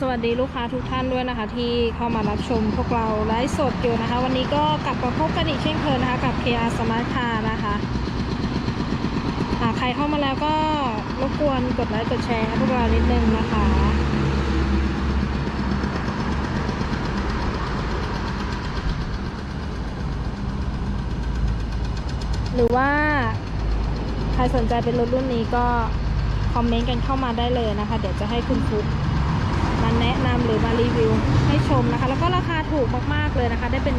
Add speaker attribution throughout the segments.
Speaker 1: สวัสดีลูกค้าทุกท่านด้วยนะคะ ที่เข้ามารับชมพวกเราไลฟ์สดอยู่นะคะ วันนี้ก็กลับมาพบกันอีกเช่นเคยนะคะ กับ KR Smart Car นะคะอะใครเข้ามาแล้วก็รบกวนกดไลค์กดแชร์ให้พวกเรานิดนึงนะคะหรือว่าใครสนใจเป็นรถรุ่นนี้ก็คอมเมนต์กันเข้ามาได้เลยนะคะ เดี๋ยวจะให้คุณฟุก แนะนำหรือมารีวิวให้ชมนะคะ แล้วก็ราคาถูกมากๆเลยนะคะ ได้เป็น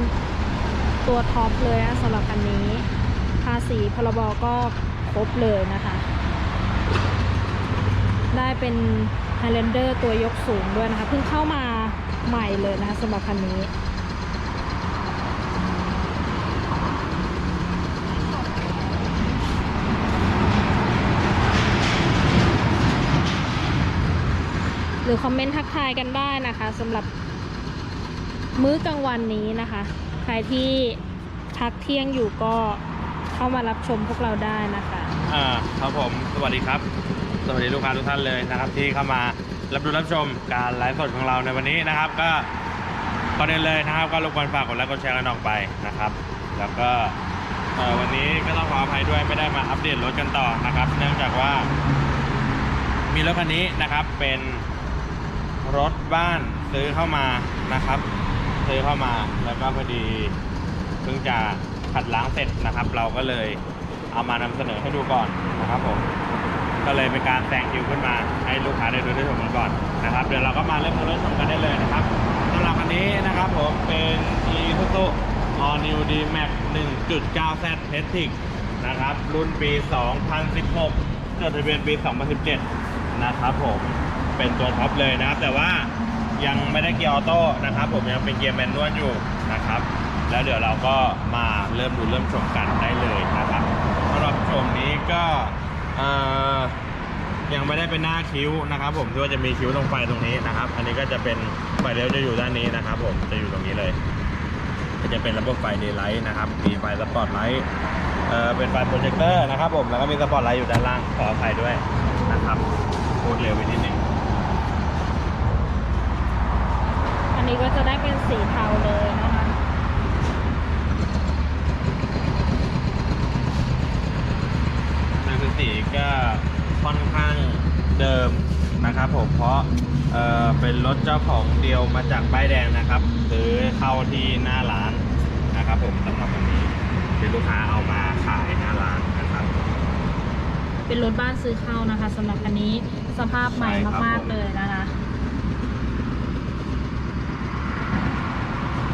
Speaker 1: ตัวท็อปเลยนะสำหรับคันนี้ ภาษีพรบก็ครบเลยนะคะ ได้เป็น Highlander ตัวยกสูงด้วยนะคะ เพิ่งเข้ามาใหม่เลยนะคะสำหรับคันนี้ รือคอมเมนต์ทักทายกันได้นะคะสำหรับมื้อกลางวันนี้นะคะ ใครที่พักเที่ยงอยู่ก็เข้ามารับชมพวกเราได้นะคะ
Speaker 2: อ่าครับผมสวัสดีครับ สวัสดีลูกค้าทุกท่านเลยนะครับ ที่เข้ามารับดูรับชมการไลฟ์สดของเราในวันนี้นะครับ ก็ก่อนอื่นเลยนะครับ ก็รบกวนฝากกดไลค์กดแชร์กันออกไปนะครับ แล้วก็เอ่อวันนี้ก็ต้องขออภัยด้วยไม่ได้มาอัปเดตรถกันต่อนะครับ เนื่องจากว่ามีรถคันนี้นะครับเป็น รถบ้านซื้อเข้ามานะครับ ซื้อเข้ามาแล้วก็พอดีเพิ่งจะขัดล้างเสร็จนะครับ เราก็เลยเอามานำเสนอให้ดูก่อนนะครับผมก็เลยเป็นการแซงคิวขึ้นมาให้ลูกค้าได้ดูได้ชมกันก่อนนะครับเดี๋ยวเราก็มาเริ่มดูเริ่มชมกันได้เลยนะครับสำหรับคันนี้นะครับผมเป็น Isuzu All New D-Max 1.9 Z p e t i c นะครับรุ่นปี 2016จดทะเบียนปี 2017 นะครับผม เป็นตัวท็อปเลยนะครับ แต่ว่ายังไม่ได้เกียร์ออโต้นะครับ ผมยังเป็นเกียร์แมนนวลอยู่นะครับ แล้วเดี๋ยวเราก็มาเริ่มดูเริ่มชมกันได้เลยนะครับสำหรับชมนี้ก็ยังไม่ได้เป็นหน้าคิ้วนะครับ ผมที่ว่าจะมีคิ้วตรงไฟตรงนี้นะครับ อันนี้ก็จะเป็นไฟเลี้ยวจะอยู่ด้านนี้นะครับ ผมจะอยู่ตรงนี้เลยก็จะเป็นระบบไฟเดย์ไลท์นะครับมีไฟสปอตไลท์เอ่อเป็นไฟโปรเจคเตอร์นะครับ ผมแล้วก็มีสปอตไลท์อยู่ด้านล่างขออภัยด้วยนะครับพูดเร็วไปนิดนึง
Speaker 1: อั นนี้ก็จะได้เป็นสีเทาเลยนะคะ
Speaker 2: นักดนตรีก็ค่อนข้างเดิมนะครับผมเพราะเอ่อเป็นรถเจ้าของเดียวมาจากป้ายแดงนะครับซื้อเข้าที่หน้าร้านนะครับผมสำหรับวันนี้เป็นลูกค้าเอามาขายหน้าร้านนะครับ
Speaker 1: เป็นรถบ้านซื้อเข้านะคะสำหรับคันนี้สภาพใหม่
Speaker 2: ใช่ครับ
Speaker 1: มาก
Speaker 2: ผม
Speaker 1: ๆเลยนะคะ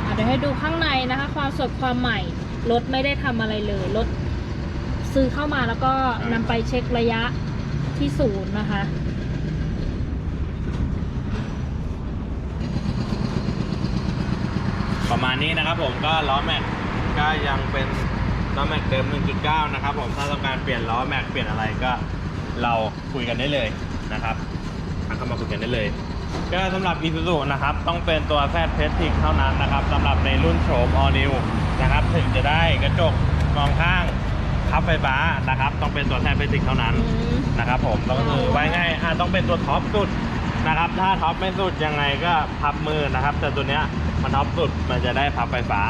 Speaker 1: อะเดี๋ยวให้ดูข้างในนะคะ ความสดความใหม่รถไม่ได้ทำอะไรเลยรถซื้อเข้ามาแล้วก็นำไปเช็คระยะที่ศูนย์นะคะ
Speaker 2: ประมาณนี้นะครับผมก็ล้อแม็กก็ยังเป็นล้อแม็กเดิม 1.9 นะครับผมถ้าต้องการเปลี่ยนล้อแม็กเปลี่ยนอะไรก็เราคุยกันได้เลยนะครับทักเข้ามาคุยกันได้เลย ก็สำหรับ Isuzu นะครับ ต้องเป็นตัว Z p e t i c เท่านั้นนะครับสำหรับในรุ่นโฉม All New นะครับ ถึงจะได้กระจกมองข้างพับไฟฟ้านะครับ ต้องเป็นตัว Z p e t i c เท่านั้น
Speaker 1: อืม
Speaker 2: นะครับผมก็คือไว้ง่ายอะต้องเป็นตัวท็อปสุดนะครับ ถ้าท็อปไม่สุดยังไงก็พับมือนะครับ แต่ตัวเนี้ยมันท็อปสุดมันจะได้พับไฟฟ้า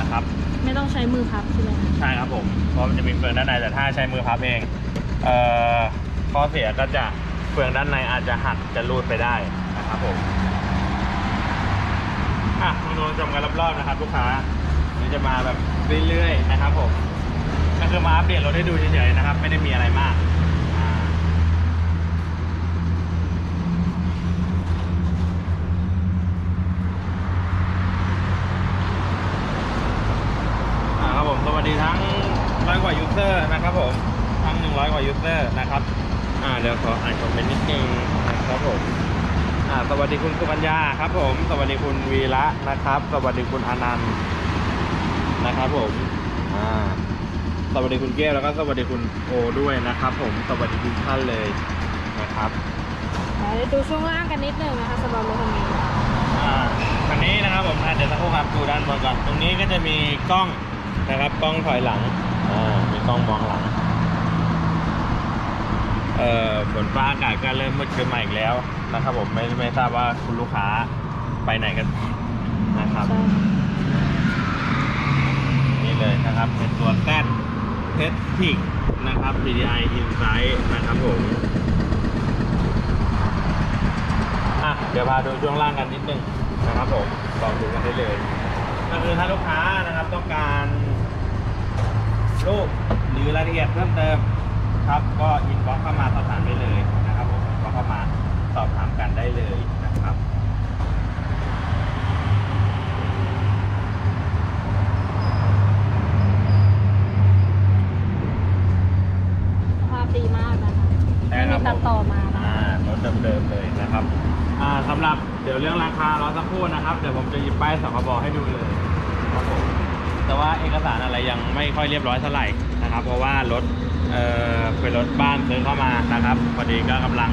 Speaker 2: นะครับ
Speaker 1: ไม่ต้องใช้มือพับใช่ไหมคะ
Speaker 2: ใช่ครับผมเพราะมันจะมีเฟืองด้านในแต่ถ้าใช้มือพับเองเอ่อข้อเสียก็จะเฟืองด้านในอาจจะหักจะรูดไปได้นะ ครับผมอะมาดูชมกันรอบๆนะครับ ลูกค้านี่จะมาแบบเรื่อยๆนะครับผมก็คือมาอัปเดตรถให้ดูเฉยๆนะครับ ไม่ได้มีอะไรมากอ่าครับผมสวัสดีทั้งร้อยกว่ายูเซอร์นะครับผมทั้งหนึ่งร้อยกว่ายูเซอร์นะครับ อ่าเดี๋ยวขออ่านคอมเมนต์นิดนึงนะครับผม สวัสดีคุณสุกัญญาครับผม สวัสดีคุณวีระนะครับ สวัสดีคุณอนันต์นะครับผมอ่าสวัสดีคุณเก้วแล้วก็สวัสดีคุณโอด้วยนะครับ ผม สวัสดีทุกท่านเลยนะครับ
Speaker 1: เดี๋ยวดูช่วงล่างกันนิดนึงนะคะสำหรับรถคันนี้
Speaker 2: อ่าคันนี้นะครับผมอะเดี๋ยวสักครู่ครับดูด้านบนก่อนตรงนี้ก็จะมีกล้องนะครับ กล้องถอยหลังอ่ามีกล้องมองหลังเอ่อฝนฟ้าอากาศก็เริ่มมืดขึ้นมาอีกแล้ว นะครับผมไม่ไม่ทราบว่าคุณลูกค้าไปไหนกันนะครับ
Speaker 1: ใช่
Speaker 2: นี่เลยนะครับเป็นตัวแซดเทสพิกนะครับ PDI Insight นะครับผมอะเดี๋ยวพาดูช่วงล่างกันนิดนึงนะครับผมลองดูกันได้เลยก็คือถ้าลูกค้านะครับต้องการรูปหรือรายละเอียดเพิ่มเติมครับก็อินบ็อกเข้ามาสอบถามได้เลย สอบถามกันได้เลยนะครับ
Speaker 1: สภาพดีมากนะคะ
Speaker 2: ใช่
Speaker 1: ไม่
Speaker 2: ครั
Speaker 1: มี
Speaker 2: บ
Speaker 1: ตัดต่อมานะ
Speaker 2: อ่ารถเดิมๆเลยนะครับอ่าสำหรับเดี๋ยวเรื่องราคารอสักครู่นะครับ เดี๋ยวผมจะหยิบป้ายสคบให้ดูเลยครับผมแต่ว่าเอกสารอะไรยังไม่ค่อยเรียบร้อยเท่าไหร่นะครับ เพราะว่ารถเอ่อเป็นรถบ้านซื้อเข้ามานะครับพอดีก็กำลัง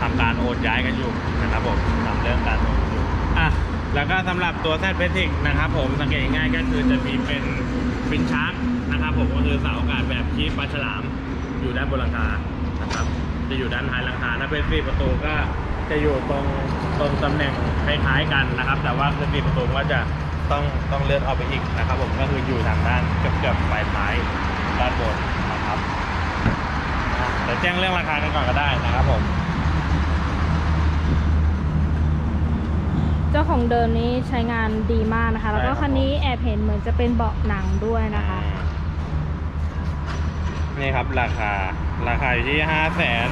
Speaker 2: ทำการโอนย้ายกันอยู่นะครับผมทำเรื่องการโอนอยู่อะแล้วก็สำหรับตัวแซดเพทิกนะครับผมสังเกตง่ายก็คือจะมีเป็นฟินชาร์กนะครับผมก็คือเสาอากาศแบบคีบปลาฉลามอยู่ด้านบนหลังคานะครับจะอยู่ด้านท้ายหลังคาถ้าเป็นสี่ประตูก็จะอยู่ตรงตรงตำแหน่งคล้ายๆกันนะครับ แต่ว่าคือสี่ประตูก็จะต้องต้องเลื่อนออกไปอีกนะครับ ผมก็คืออยู่ทางด้านเกือบๆปลายท้ายด้านบนนะครับอะเดี๋ยวแจ้งเรื่องราคากันก่อนก็ได้นะครับผม
Speaker 1: จ้าของเดิมนี้ใช้งานดีมากนะคะ แล้วก็
Speaker 2: ใช่ครับ
Speaker 1: คันนี้แอบเห็นเหมือนจะเป็นเบาะหนังด้วยนะคะ
Speaker 2: นี่ครับราคาราคาอยู่ที่ห้าแสน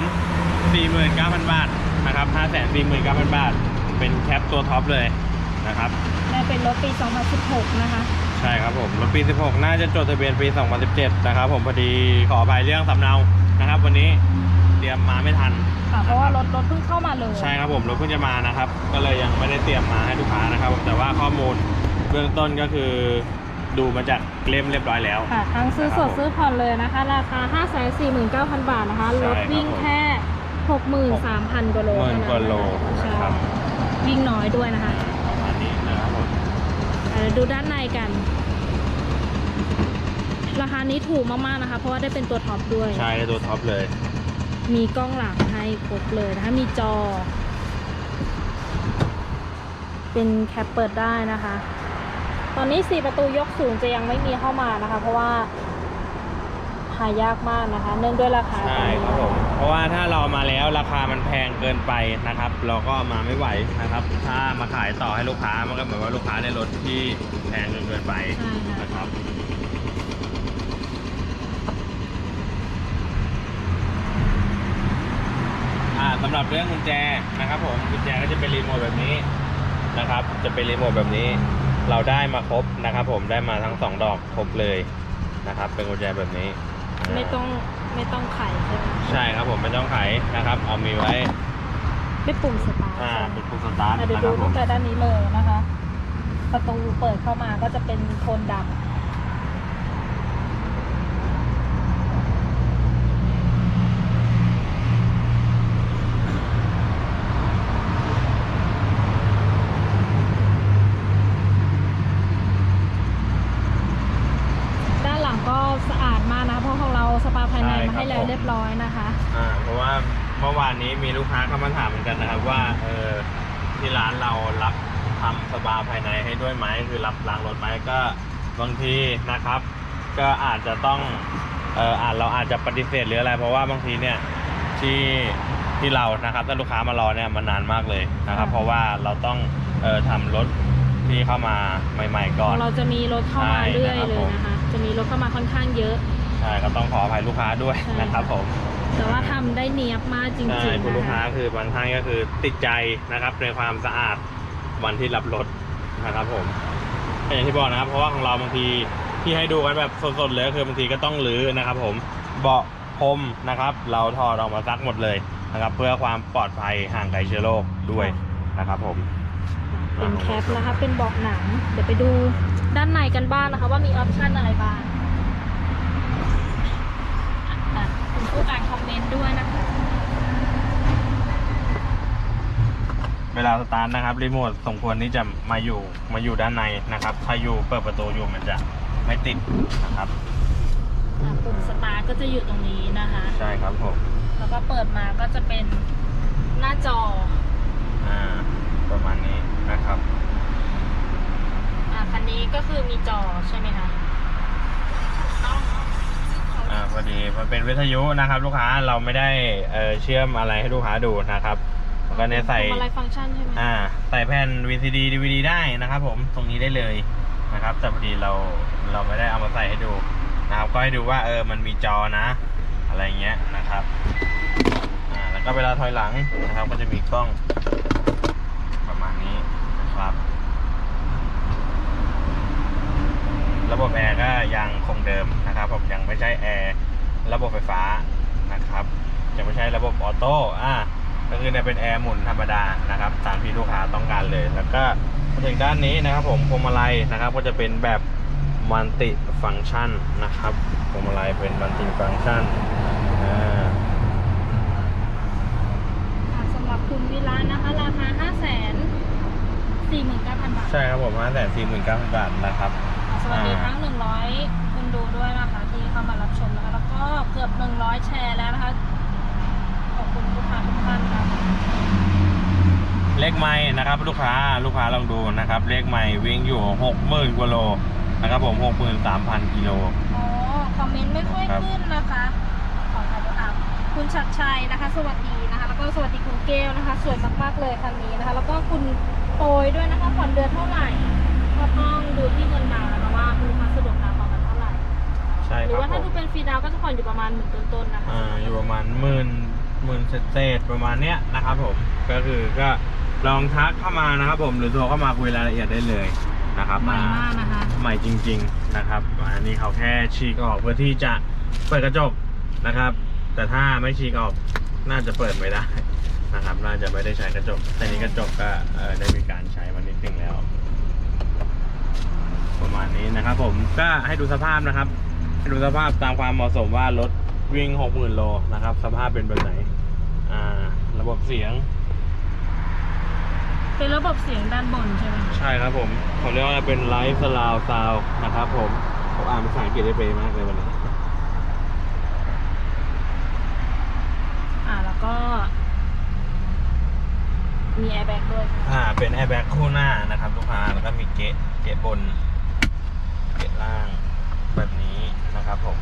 Speaker 2: สี่หมื่นเก้าพันบาทนะครับห้าแสนสี่หมื่นเก้าพันบาท เป็นแคปตัวท็อปเลยนะครับ
Speaker 1: และเป็นรถปี 2016 นะคะ
Speaker 2: ใช่ครับผมรถปี 16 น่าจะจดทะเบียนปี 2017 นะครับผมพอดีขออภัยเรื่องสำเนานะครับ วันนี้เตรียมมาไม่ทัน
Speaker 1: ค่ะ เพราะว่ารถรถเพิ่งเข้ามาเลย
Speaker 2: ใช่ครับผมรถเพิ่งจะมานะครับ ก็เลยยังไม่ได้เตรียมมาให้ลูกค้านะครับผมแต่ว่าข้อมูลเบื้องต้นก็คือ ดูมาจากเล่มเรียบร้อยแล้ว
Speaker 1: ค่ะ ทั้งซื้อสดซื้อผ่อนเลยนะคะ ราคา 549,000 บาทนะคะ
Speaker 2: ใช่
Speaker 1: รถวิ่ง
Speaker 2: ครับผม
Speaker 1: แค่ 63,000กว่าโล
Speaker 2: หมื่นกว่าโล
Speaker 1: ใช่
Speaker 2: นะครับ
Speaker 1: วิ่งน้อยด้วยนะคะ
Speaker 2: ประมาณนี้นะครับผม
Speaker 1: อะเดี๋ยวดูด้านในกัน ราคานี้ถูกมากๆนะคะ เพราะว่าได้เป็นตัวท็อปด้วย
Speaker 2: ใช่ในตัวท็อปเลย
Speaker 1: มีกล้องหลัง ให้ครบเลยนะคะ มีจอ เป็นแคปเปิดได้นะคะ ตอนนี้4ประตูยกสูงจะยังไม่มีเข้ามานะคะ เพราะว่าหายากมากนะคะ เนื่องด้วยราคา
Speaker 2: ใช่ครับผมเพราะว่าถ้าเรามาแล้วราคามันแพงเกินไปนะครับ เราก็มาไม่ไหวนะครับ ถ้ามาขายต่อให้ลูกค้ามันก็เหมือนว่าลูกค้าได้รถที่แพงจนเกินไปนะครับ อ่า สำหรับเรื่องกุญแจนะครับผมกุญแจก็จะเป็นรีโมทแบบนี้นะครับ จะเป็นรีโมทแบบนี้ เราได้มาครบนะครับผมได้มาทั้งสองดอกครบเลยนะครับ เป็นกุญแจแบบนี้
Speaker 1: ไม่ต้องไม่ต้องไขใช่ไหม
Speaker 2: ใช่ครับผมไม่ต้องไขนะครับ เอามีไว้
Speaker 1: ไม่ปุ่มสตาร์ท
Speaker 2: อ่า
Speaker 1: ใช่ไหม
Speaker 2: เป็นปุ่มสตาร์ท
Speaker 1: อะเดี๋ยว
Speaker 2: นะค
Speaker 1: ดู
Speaker 2: รับผ
Speaker 1: ตั้
Speaker 2: ม
Speaker 1: งแต่ด้านนี้เลยนะคะ ประตูเปิดเข้ามาก็จะเป็นโทนดำ ด้านหลังก็สะอาดมากนะคะเพราะของเราสปาภายในมาให้แล้วเรียบร้อยนะคะ
Speaker 2: อ่าเพราะว่าเมื่อวานนี้มีลูกค้าเข้ามาถามเหมือนกันนะครับ ว่าเออที่ร้านเรารับทำสปาภายในให้ด้วยไหมคือรับล้างรถไหมก็บางทีนะครับ ก็อาจจะต้องเอออาจเราอาจจะปฏิเสธหรืออะไร เพราะว่าบางทีเนี่ยที่ที่เรานะครับถ้าลูกค้ามารอเนี่ยมันนานมากเลยนะครับ
Speaker 1: ค่ะ
Speaker 2: เพราะว่าเราต้องเออทำรถที่เข้ามาใหม่ ๆ ก่อน
Speaker 1: เราจะมีรถเข้ามา
Speaker 2: ใช่
Speaker 1: เรื่อย
Speaker 2: นะครับ
Speaker 1: เลย
Speaker 2: ผม
Speaker 1: นะคะ จะมีรถเข้ามาค่อนข้างเยอะ
Speaker 2: ใช่ก็ต้องขออภัยลูกค้าด้วย
Speaker 1: ใช่
Speaker 2: นะครับผม
Speaker 1: แต่ว่าทำได้เนียบมากจริง
Speaker 2: ใช่
Speaker 1: ๆ
Speaker 2: คุณลูก
Speaker 1: นะ
Speaker 2: ค้า
Speaker 1: คะ
Speaker 2: คือบางท่านก็คือติดใจนะครับในความสะอาดวันที่รับรถนะครับผมก็อย่างที่บอกนะครับ เพราะว่าของเราบางทีที่ให้ดูกันแบบสดๆเลยก็คือบางทีก็ต้องรื้อนะครับ ผมเบาะพรมนะครับ เราถอดออกมาซักหมดเลยนะครับ เพื่อความปลอดภัยห่างไกลเชื้อโรคด้วยนะครับ ผม
Speaker 1: เป็นแคปนะคะเป็นเบาะหนังเดี๋ยวไปดูด้านในกันบ้างนะคะ ว่ามีออปชั่นอะไรบ้างอะอ่ะคุณผู้อ่านคอมเมนต์ด้วยนะคะ
Speaker 2: เวลาสตาร์ทนะครับรีโมทสมควรที่จะมาอยู่มาอยู่ด้านในนะครับ ถ้าอยู่เปิดประตูอยู่มันจะไม่ติดนะครับ
Speaker 1: อะปุ่มสตาร์ทก็จะอยู่ตรงนี้นะคะ
Speaker 2: ใช่ครับผม
Speaker 1: แล้แล้วก็เปิดมาก็จะเป็นหน้าจอ
Speaker 2: อ่าประมาณนี้นะครับ
Speaker 1: อ่าคันนี้ก็คือมีจอใช่ไหมคะต้องเนอะ
Speaker 2: อ่าพอดีมันเป็นวิทยุนะครับ ลูกค้าเราไม่ได้เอ่อเชื่อมอะไรให้ลูกค้าดูนะครับแล้วก็เนี่ยใส่
Speaker 1: ทำอะไรฟังก์ชันใช่ไหม
Speaker 2: อ่าใส่แผ่น VCD DVD ได้นะครับ ผมตรงนี้ได้เลยนะครับ แต่พอดีเราเราไม่ได้เอามาใส่ให้ดูนะครับ ก็ให้ดูว่าเออมันมีจอนะ อะไรเงี้ยนะครับอ่าแล้วก็เวลาถอยหลังนะครับ ก็จะมีกล้องประมาณนี้นะครับ ระบบแอร์ก็ยังคงเดิมนะครับ ผมยังไม่ใช่แอร์ระบบไฟฟ้านะครับยังไม่ใช่ระบบออโต้อ่าก็คือเนี่ยเป็นแอร์หมุนธรรมดานะครับตามที่ลูกค้าต้องการเลย แล้วก็มาถึงด้านนี้นะครับผมพวงมาลัยนะครับ ก็จะเป็นแบบมัลติฟัง c t ชันนะครับพวงมาลัยเป็นมัลติฟัง c t ชันอ่า
Speaker 1: อ่าสำหรับคุณวิระนะคะราคา5 4 9 0 0 0 บาท
Speaker 2: ใช่ครับผมห้าแสนสี่หมื่นเก้าพันบาทนะครับ
Speaker 1: สวัสดีทั้ง 100คุณดูด้วยนะคะที่เข้า มารับชมนะคะ แล้วก็เกือบ 100 แชร์แล้วนะคะ ขอบคุณลูกค้าทุกท่านนะคะ
Speaker 2: เลขไม่นะครับ ลูกค้าลูกค้าลองดูนะครับ เลขไม่วิ่งอยู่หกหมื่นกว่าโลนะครับผมหกหมื่นสามพันกิโล
Speaker 1: อ๋อคอมเมนต์ไม่ค่อย
Speaker 2: ครับ
Speaker 1: ขึ้นนะคะ ขอขอบคุณค่ะคุณชัดชัยนะคะ สวัสดีนะคะ แล้วก็สวัสดีคุณเกลนะคะ สวยมากๆเลยคันนี้นะคะ แล้วก็คุณโปรยด้วยนะคะผ่อนเดือนเท่าไหร่ก็ต้องดูที่เงินดาวน์นะคะว่าคุณลูกค้าสะดวกดาวน์ประมาณเท่าไหร่
Speaker 2: ใช่
Speaker 1: ห
Speaker 2: ค
Speaker 1: รือ
Speaker 2: รับ
Speaker 1: ว่า
Speaker 2: ผ
Speaker 1: ถ้ามดูเป็นฟรีดาวน์ก็จะผ่อนอยู่ประมาณหมื่นต้นๆนะคะ
Speaker 2: อ่าอยู่ประมาณหมื่นหมื่นเศษๆประมาณเนี้ยนะครับผมก็คือก็ลองทักเข้ามานะครับผมหรือโทรเข้ามาคุยรายละเอียดได้เลยนะครับ
Speaker 1: ใหม่มากนะคะ
Speaker 2: ใหม่จริงๆนะครับอันนี้เขาแค่ฉีกออกเพื่อที่จะเปิดกระจกนะครับ แต่ถ้าไม่ฉีกออกน่าจะเปิดไม่ได้นะครับ น่าจะไม่ได้ใช้กระจก แต่นี้กระจกก็เอ่อได้มีการใช้มานิดนึงแล้ว ประมาณนี้นะครับ ผมก็ให้ดูสภาพนะครับให้ ดูสภาพตามความเหมาะสมว่ารถวิ่ง 60,000 โลนะครับ สภาพเป็นแบบไหน อ่า ระบบเสียง
Speaker 1: เป็นระบบเสียงด้านบนใช่ไหม
Speaker 2: ใช่ครับผมเขาเรียกว่าเป็นไลฟ์สลาวซาวนะครับผมผมอ่านภาษาอังกฤษได้เป๊ะมากเลยวันนี้
Speaker 1: อ่าแล้วก็ มีแอร์แบ็กด้วยใช่ไหม
Speaker 2: อ่า เป็นแอร์แบ็กคู่หน้านะครับ ลูกค้า แล้วก็มีเกะเกะบน เกะล่าง แบบนี้นะครับผม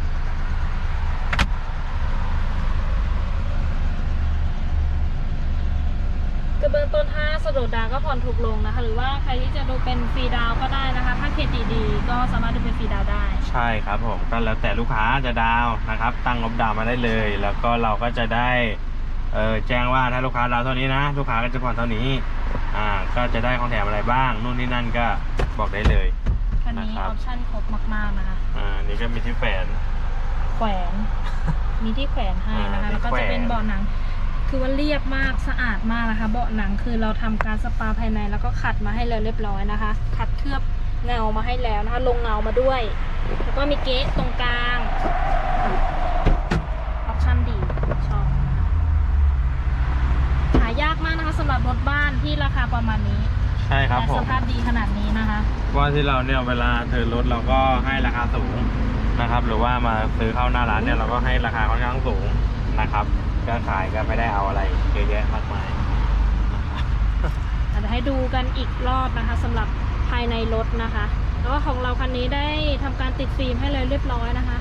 Speaker 1: ก็เบื้องต้นถ้าสะดวกดาวน์ก็ผ่อนถูกลงนะคะ หรือว่าใครที่จะดูเป็นฟรีดาวน์ก็ได้นะคะ ถ้าเครดิตดีๆก็สามารถดูเป็นฟรีดาวน์ได้
Speaker 2: ใช่ครับผมก็แล้วแต่ลูกค้าจะดาวน์นะครับ ตั้งงบดาวน์มาได้เลย แล้วก็เราก็จะได้เออแจ้งว่าถ้าลูกค้าดาวน์เท่านี้นะ ลูกค้าก็จะผ่อนเท่านี้อ่าก็จะได้ของแถมอะไรบ้าง นู่นนี่นั่นก็บอกได้เลย
Speaker 1: คั นนี้
Speaker 2: นะครั
Speaker 1: อบอปชั่นครบมากๆนะคะ
Speaker 2: อ่านี่ก็มีที่แฝน
Speaker 1: แขวน มีที่แขวนให้นะคะ
Speaker 2: อ่า
Speaker 1: แล้วก็
Speaker 2: ที่แขวน
Speaker 1: จะเป็นเบาะหนัง คือว่าเรียบมาก สะอาดมากนะคะ เบาะหนังคือเราทำการสปาภายในแล้วก็ขัดมาให้แล้วเรียบร้อยนะคะ ขัดเคลือบเงามาให้แล้วนะคะ ลงเงามาด้วย แล้วก็มีเก๊ะตรงกลาง ออปชั่นดีชอบนะคะหายากมากนะคะสำหรับรถบ้านที่ราคาประมาณนี้
Speaker 2: ใช่ครับ
Speaker 1: และ
Speaker 2: ผ
Speaker 1: ส
Speaker 2: ม
Speaker 1: ภาพดีขนาดนี้นะคะ
Speaker 2: ว่าที่เราเนี่ยเวลาเธอรถเราก็ให้ราคาสูงนะครับ หรือว่ามาซื้อเข้าหน้าร้านเนี่ยเราก็ให้ราคาค่อนข้างสูงนะครับก็ขายก็ไม่ได้เอาอะไรเยอะแยะมากมาย
Speaker 1: อาจจะให้ดูกันอีกรอบนะคะสำหรับภายในรถนะคะ แล้วก็ของเราคันนี้ได้ทำการติดฟิล์มให้เลยเรียบร้อยนะคะ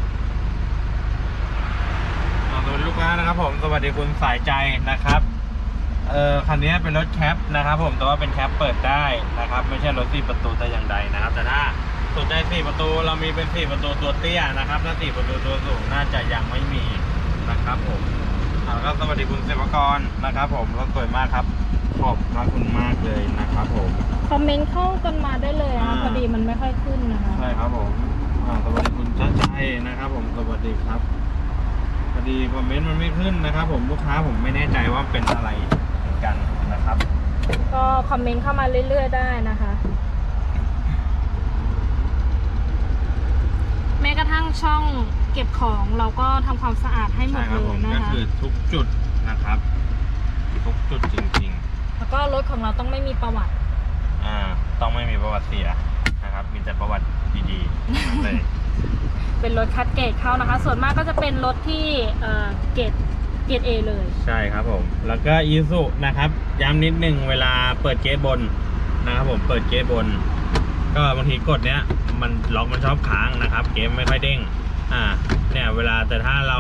Speaker 2: สวัสดีลูกค้านะครับผมสวัสดีคุณสายใจนะครับ เอ่อคันนี้เป็นรถแคปนะครับผมแต่ว่าเป็นแคปเปิดได้นะครับไม่ใช่รถสี่ประตูแต่อย่างใดนะครับแต่ถ้าสนใจสี่ประตูเรามีเป็นสี่ประตูตัวเตี้ยนะครับถ้าสี่ประตูตัวสูงน่าจะยังไม่มีนะครับผมอ่าแล้วก็สวัสดีคุณเสวกรนะครับ ผมรถสวยมากครับขอบพระคุณมากเลยนะครับผม
Speaker 1: คอมเมนต์เข้ากันมาได้เลยนะคะ
Speaker 2: อ่า
Speaker 1: พอดีมันไม่ค่อยขึ้นนะคะ
Speaker 2: ใช่ครับผมอ่าสวัสดีคุณชัดชัยนะครับ ผมสวัสดีครับพอดีคอมเมนต์มันไม่ขึ้นนะครับ ผมลูกค้าผมไม่แน่ใจว่าเป็นอะไรเหมือน กันนะครับ
Speaker 1: ก็คอมเมนต์เข้ามาเรื่อย ๆ ได้นะคะ แม้กระทั่งช่องเก็บของเราก็ทำความสะอาดให้หม
Speaker 2: ใช่
Speaker 1: ด
Speaker 2: ครั
Speaker 1: เล
Speaker 2: บผ
Speaker 1: ย
Speaker 2: ม
Speaker 1: นะ
Speaker 2: ก็
Speaker 1: คะ
Speaker 2: คือทุกจุดนะครับ ทุกจุดจริง
Speaker 1: แล้วก็รถของเราต้องไม่มีประวัติ
Speaker 2: ๆอ่าต้องไม่มีประวัติเสียนะครับ มีแต่ประวัติดีๆทั้งนั้นเลย
Speaker 1: เป็นรถคัดเกรดเข้านะคะ ส่วนมากก็จะเป็นรถที่เอ่อเกรด เกรดเอเลย
Speaker 2: ใช่ครับผม แล้วก็อีสุนะครับ ย้ำนิดนึงเวลาเปิดเกตบนนะครับผมเปิดเกตบน ก็บางทีกดเนี้ยมันล็อกมันชอบค้างนะครับ เกมไม่ค่อยเด้ง อ่า เนี่ยเวลาแต่ถ้าเรา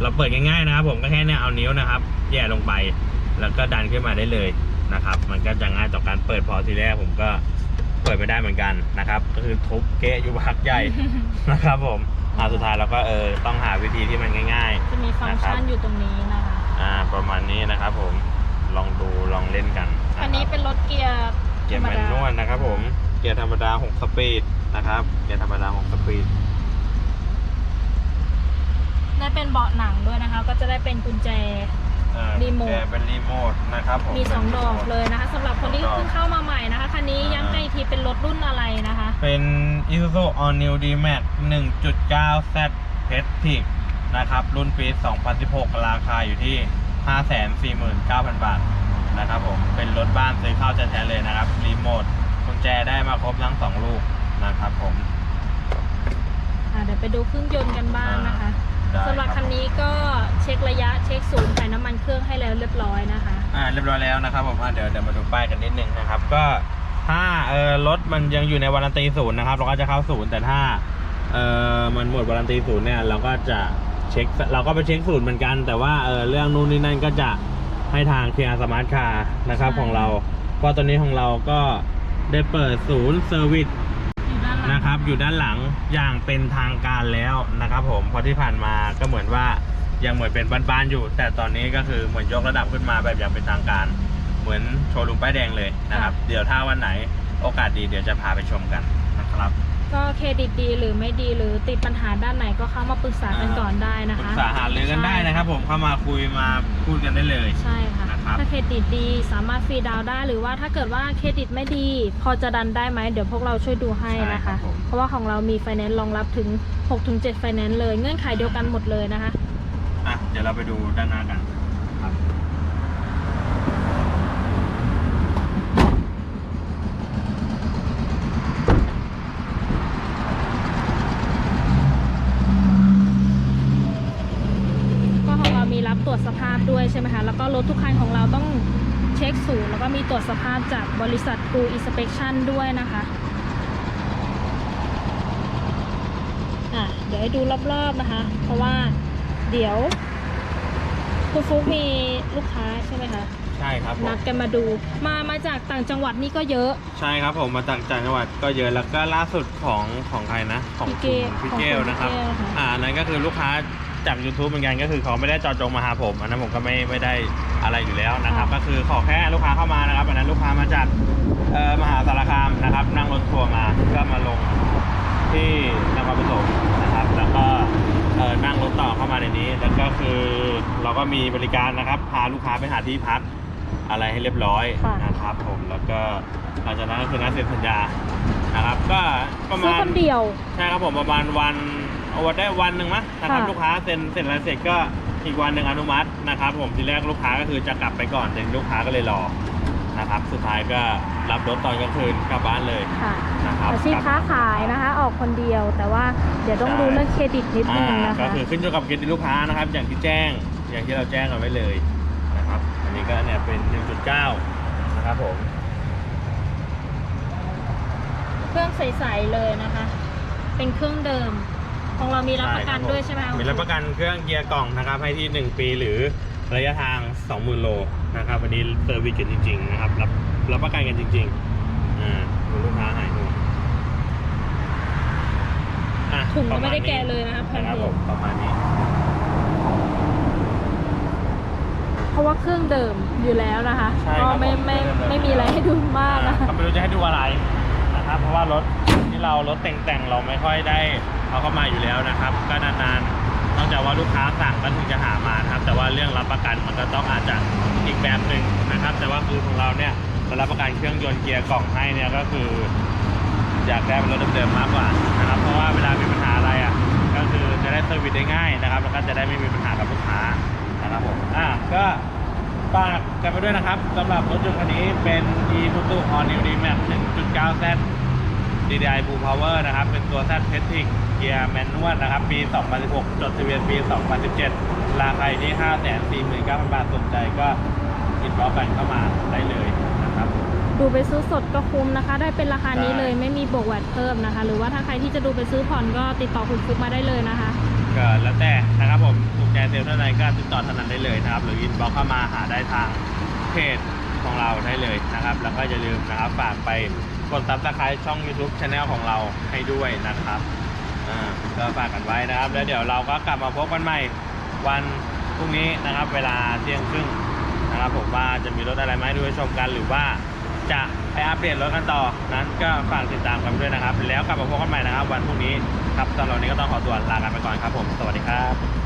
Speaker 2: เราเปิดง่ายๆนะครับ ผมก็แค่เนี่ยเอานิ้วนะครับ แย่ลงไป แล้วก็ดันขึ้นมาได้เลยนะครับ มันก็จะง่ายต่อการเปิดพอทีแรกผมก็ เปิดไม่ได้เหมือนกันนะครับ ก็คือทุบเกะอยู่พักใหญ่นะครับผมอ่าสุดท้ายเราก็เออต้องหาวิธีที่มันง่ายๆ
Speaker 1: จะมีฟังก์ชันอยู่ตรงนี้นะคะ
Speaker 2: อ่าประมาณนี้นะครับผมลองดูลองเล่นกันะรับ
Speaker 1: คันนี้เป็นรถเกียร์
Speaker 2: เกียร์แมนนวลนะครับผมเกียร์ธรรมดา 6 สปีดนะครับเกียร์ธรรมดา 6 สปีด
Speaker 1: ได้เป็นเบาะหนังด้วยนะคะ ก็จะได้เป็นกุญแจ
Speaker 2: อ่า
Speaker 1: รีโมท
Speaker 2: แกเป็นรีโมทนะครับผม
Speaker 1: มีสองดอกเลยนะคะสำหรับคนที่
Speaker 2: สองดอก
Speaker 1: เพิ่งเข้ามาใหม่นะคะคันนี้ย้ำกันอีกทีเป็นรถรุ่นอะไรนะคะ
Speaker 2: เป็น Isuzu All New D-Max 1.9 Z p e t i c นะครับ รุ่นปี 2016 ราคาอยู่ที่ 549,000 บาทนะครับผม เป็นรถบ้านซื้อเข้าแท้ๆเลยนะครับ รีโมทกุญแจได้มาครบทั้งสองลูกนะครับผม
Speaker 1: อ่าเดี๋ยวไปดูเครื่องยนต์กันบ้างนะคะ
Speaker 2: ได้
Speaker 1: สำหรับคันนี้ก็เช็คระยะเช็คศูนย์ถ่ายน้ำมันเครื่องให้แล้วเรียบร้อยนะคะ
Speaker 2: อ่าเรียบร้อยแล้วนะครับผมอะเดี๋ยวเดี๋ยวมาดูป้ายกันนิดนึงนะครับ ก็ถ้าเออรถมันยังอยู่ในวารันตีศูนย์นะครับเราก็จะเข้าศูนย์แต่ถ้าเออมันหมดวารันตีศูนย์เนี่ยเราก็จะเช็คเราก็ไปเช็คศูนย์เหมือนกัน แต่ว่าเออเรื่องนู่นนี่นั่นก็จะให้ทางเคียร์สมาร์ทคาร์นะครับ
Speaker 1: ใช่
Speaker 2: ของเราเพราะตอนนี้ของเราก็ได้เปิดศูนย์เซอร์วิส
Speaker 1: อยู่ด้า นหลัง
Speaker 2: นะครับ อยู่ด้านหลังอย่างเป็นทางการแล้วนะครับ ผมเพราะที่ผ่านมาก็เหมือนว่ายังเหมือนเป็นบ้านๆอยู่ แต่ตอนนี้ก็คือเหมือนยกระดับขึ้นมาแบบอย่างเป็นทางการ เหมือนโชว์รูมป้ายแดงเลยนะครับ เดี๋ยวถ้าวันไหนโอกาสดีเดี๋ยวจะพาไปชมกันนะครับ
Speaker 1: ก็เครดิตดีหรือไม่ดีหรือติดปัญหาด้านไหนก็เข้ามาปรึกษากันก่อนได้นะ
Speaker 2: ปรึ
Speaker 1: คะ
Speaker 2: กษาหารือกันได้นะครับ ผมเข้ามาคุยมาพูดกันได้เลย
Speaker 1: ใช่ค่ะ
Speaker 2: นะครับ
Speaker 1: ถ้าเครดิตดีสามารถฟรีดาวน์ได้หรือว่าถ้าเกิดว่าเครดิตไม่ดี พอจะดันได้ไหมเดี๋ยวพวกเราช่วยดูให้นะ
Speaker 2: ใช่ครั
Speaker 1: คะ
Speaker 2: บผม
Speaker 1: เพราะว่าของเรามีไฟแนนซ์รองรับถึง 6-7ไฟแนนซ์เลย เงื่อนไขเดียวกันหมดเลยนะคะ
Speaker 2: อะเดี๋ยวเราไปดูด้านหน้ากันครับ
Speaker 1: ก็ของเรามีรับตรวจสภาพด้วย ใช่ไหมคะ แล้วก็รถทุกคันของเราต้องเช็คศูนย์แล้วก็มีตรวจสภาพจากบริษัทกูอิสเป t ชันด้วยนะคะอะเดี๋ยวให้ดูรอบๆนะคะ เพราะว่าเดี๋ยวคุณฟุกมีลูกค้าใช่ไหมคะ
Speaker 2: ใช่ครับผม
Speaker 1: นัดกันมาดูมามาจากต่างจังหวัดนี่ก็เยอะ
Speaker 2: ใช่ครับผมมาจากจังหวัดก็เยอะแล้วก็ล่าสุดของของใครนะ ของ
Speaker 1: พี่เก
Speaker 2: คุณพี่เกลนะครับ
Speaker 1: ของคุณพี่เกลค่ะ
Speaker 2: อ่าอันนั้นก็คือลูกค้า จาก YouTube เหมือนกันก็คือเขาไม่ได้เจอจงมาหาผม อันนั้นผมก็ไม่ไม่ได้อะไรอยู่แล้วนะครับ ก็คือขอแค่ลูกค้าเข้ามานะครับอันนั้นลูกค้ามาจากเอ่อมหาสารคามนะครับ นั่งรถทัวร์มาก็มาลงที่นครปฐมนะครับ แล้วก็เอ่อนั่งรถต่อเข้ามาในนี้ แล้วก็คือเราก็มีบริการนะครับ พาลูกค้าไปหาที่พักอะไรให้เรียบร้อย
Speaker 1: ค่ะ
Speaker 2: นะครับผมแล้วก็หลังจากนั้นก็คือนัดเซ็นสัญญานะครับ ก็ประ
Speaker 1: ซื้อ
Speaker 2: มาณ
Speaker 1: คนเดียว
Speaker 2: ใช่ครับผมประมาณวันเอาวันได้วันหนึ่งมั้ง นะครับ
Speaker 1: ค่ะ
Speaker 2: ลูกค้าเซ็นเซ็นอะไรเสร็จก็อีกวันหนึ่งอนุมัตินะครับ ผมทีแรกลูกค้าก็คือจะกลับไปก่อนแต่ลูกค้าก็เลยรอนะครับ สุดท้ายก็รับรถตอนกลางคืนกลับบ้านเลย
Speaker 1: ค่ะ
Speaker 2: นะครับ
Speaker 1: อาชีพค้าขายนะคะ ออกคนเดียวแต่ว่าเดี๋ยวต้องดูเรื่องเครดิตนิดนึ
Speaker 2: อ่าง
Speaker 1: นะ
Speaker 2: ก็
Speaker 1: คะ
Speaker 2: คือขึ้นอยู่กับเครดิตลูกค้านะครับ อย่างที่แจ้งอย่างที่เราแจ้งกันไว้เลยนะครับ อันนี้ก็เนี่ยเป็น 1.9 นะครับผม
Speaker 1: เครื่องใสๆเลยนะคะ เป็นเครื่องเดิม ของเรามีรับประกันด้วยใช่ไหมคะ
Speaker 2: มีรับประกันเครื่องเกียร์กล่องนะครับให้ที่ 1 ปีหรือระยะทาง 20,000 โลนะครับวันนี้เซอร์วิสกันจริงๆนะครับรับรับประกันกันจริงๆอ่าคุณลูกค้าหายห่วงอะ
Speaker 1: ถุง
Speaker 2: ป
Speaker 1: ก็
Speaker 2: ระาณ
Speaker 1: ไม่ได้
Speaker 2: นี้
Speaker 1: แกะเลยนะคะแผ่น
Speaker 2: นะครับ
Speaker 1: เดี
Speaker 2: ผ
Speaker 1: ยว
Speaker 2: มประมาณนี้
Speaker 1: เพราะว่าเครื่องเดิมอยู่แล้วนะคะ
Speaker 2: ใช่ค
Speaker 1: ก็
Speaker 2: รับ
Speaker 1: ไม่
Speaker 2: ผม
Speaker 1: ไม่
Speaker 2: เครื่องเดิม
Speaker 1: ไม่มีอะไรให้ดูมากนะ
Speaker 2: อ่า
Speaker 1: คะ
Speaker 2: ก็ไม่รู้จะให้ดูอะไรนะครับเพราะว่ารถที่เรารถแต่งๆเราไม่ค่อยได้เอาเข้ามาอยู่แล้วนะครับ ก็นานๆนอกจากว่าลูกค้าสั่งก็ถึงจะหามานะครับ แต่ว่าเรื่องรับประกันมันก็ต้องอาจจะอีกแบบหนึ่งนะครับ แต่ว่าคือของเราเนี่ยเรารับประกันเครื่องยนต์เกียร์กล่องให้เนี่ยก็คือ อยากได้เป็นรถเดิมๆมากกว่านะครับ เพราะว่าเวลามีปัญหาอะไรอะก็คือจะได้เซอร์วิสได้ง่ายนะครับ แล้วก็จะได้ไม่มีปัญหากับลูกค้านะครับผมอะก็ฝากกันไปด้วยนะครับสำหรับรถยนต์คันนี้เป็น e m o t o All New D-Max 1.9 Z DDI Blue Power นะครับ เป็นตัว Z p e t i c เกียร์แมนนวลนะครับ ปี 2016 จดทะเบียนปี 2017 ราคาอยู่ที่ห้าแสนสี่หมื่นเก้าพันบาทสนใจก็อินบ็อกกันเข้ามาได้เลยนะครับ
Speaker 1: ดูไปซื้อสดก็คุ้มนะคะ ได้เป็นราคานี้
Speaker 2: ใช่
Speaker 1: เลยไม่มีบวกแวดเพิ่มนะคะ หรือว่าถ้าใครที่จะดูไปซื้อผ่อนก็ติดต่อคุณฟุกมาได้เลยนะคะ
Speaker 2: ก็แล้วแต่นะครับผมถูกใจเซลล์เท่าไหร่ก็ติดต่อเท่านั้นได้เลยนะครับ หรืออินบ็อกเข้ามาหาได้ทางเพจของเราได้เลยนะครับ แล้วก็อย่าลืมนะครับฝากไปกดซับสไครต์ช่อง YouTube Channel ของเราให้ด้วยนะครับอ่า ก็ฝากกันไว้นะครับ แล้วเดี๋ยวเราก็กลับมาพบกันใหม่วันพรุ่งนี้นะครับ เวลาเที่ยงครึ่งนะครับผมว่าจะมีรถอะไรไหมดูให้ชมกันหรือว่าจะไปอัปเดตรถกันต่อนั้นก็ฝากติดตามกันด้วยนะครับ แล้วกลับมาพบกันใหม่นะครับ วันพรุ่งนี้ครับสำหรับวันนี้ก็ต้องขอตัวลากันไปก่อนครับผม สวัสดีครับ